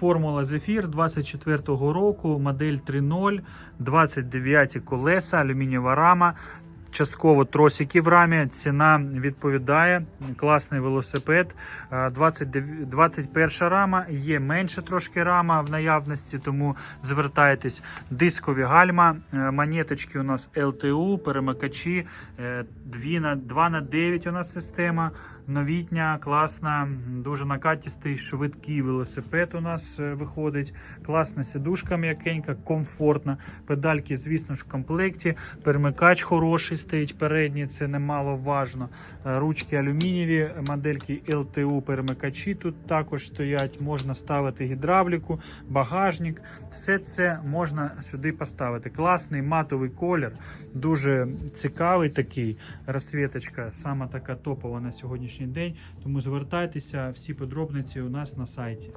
Формула Zephyr 24-го року, модель 3.0, 29 колеса, алюмінієва рама. Частково тросики в рамі. Ціна відповідає. Класний велосипед. Е, 29 21 рама. Є менше трошки рама в наявності, тому звертайтесь. Дискові гальма, е, монеточки у нас LTU, перемикачі, 2 на 2 на 9 у нас система. Новітня, класна, дуже накатістий, швидкий велосипед у нас е, виходить. Класна сидушка м'якенька, комфортна. Педальки, звісно ж, в комплекті. Перемикач хороший стоїть передній, це немаловажно. Е, Ручки алюмінієві, модельки LTU перемикачі тут також стоять. Можна ставити гідравліку, багажник. Все це можна сюди поставити. Класний матовий колір, дуже цікавий такий. Розсвіточка, сама така топова на сьогоднішній день. Тому звертайтеся, всі подробниці у нас на сайті.